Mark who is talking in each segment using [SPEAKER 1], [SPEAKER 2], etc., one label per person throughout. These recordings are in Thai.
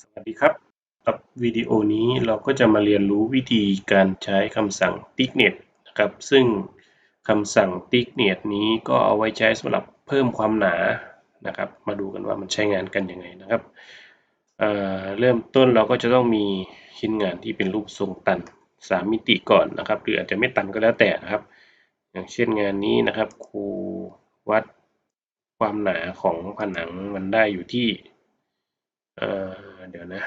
[SPEAKER 1] สวัสดีครับ กับวิดีโอนี้เราก็จะมาเรียนรู้วิธีการใช้คำสั่ง ticknet นะครับ ซึ่งคำสั่ง ticknet นี้ก็เอาไว้ใช้สำหรับเพิ่มความหนานะครับ มาดูกันว่ามันใช้งานกันยังไงนะครับเเริ่มต้นเราก็จะต้องมีชิ้นงานที่เป็นรูปทรงตัน 3 มิติก่อนนะครับ หรืออาจจะไม่ตันก็แล้วแต่นะครับ อย่างเช่นงานนี้นะครับครูวัดความหนาของผนังมันได้อยู่ที่เอ่อ เดี๋ยวนะ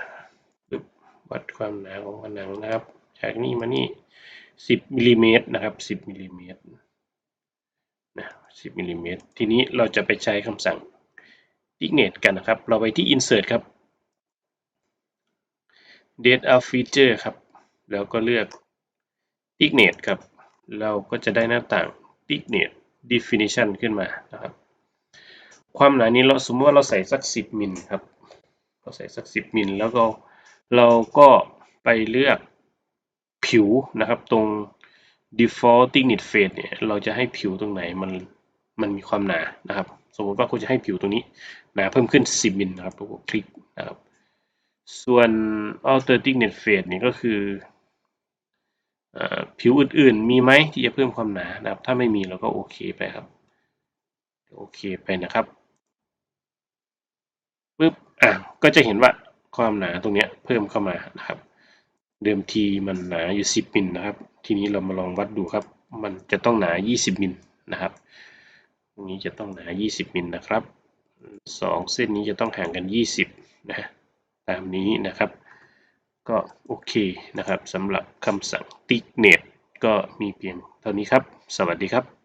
[SPEAKER 1] วัดความหนาของผนังนะครับ จากนี่มานี่สิบมิลลิเมตรนะครับสิบมิลลิเมตรนะสิบมิลลิเมตรทีนี้เราจะไปใช้คำสั่ง thickness กันนะครับ เราไปที่ insert ครับ data feature ครับ แล้วก็เลือก thickness ครับ เราก็จะได้หน้าต่าง thickness definition ขึ้นมานะครับ ความหนานี้เราสมมติว่าเราใส่สักสิบมิลครับ เราใส่สักสิบมิลแล้วก็เราก็ไปเลือกผิวนะครับตรง default thickness face เนี่ยเราจะให้ผิวตรงไหนมันมันมีความหนานะครับ สมมติว่าคุณจะให้ผิวตรงนี้หนาเพิ่มขึ้น 10มิลนะครับแล้วก็คลิกนะครับ ส่วน alter thickness face เนี่ยก็คืออผิวอื่นๆ มีไหมที่จะเพิ่มความหนานะครับ ถ้าไม่มีเราก็โอเคไปครับ โอเคไปนะครับ อะก็จะเห็นว่าความหนาตรงเนี้ยเพิ่มเข้ามานะครับ เดิมทีมันหนาอยู่ 10มิลนะครับ ทีนี้เรามาลองวัดดูครับ มันจะต้องหนา 20มิลนะครับตรงนี้จะต้องหนา 20มิลนะครับสองเส้นนี้จะต้องห่างกัน 20นะตามนี้นะครับ ก็โอเคนะครับสำหรับคำสั่ง thickness ก็มีเพียงเท่านี้ครับ สวัสดีครับ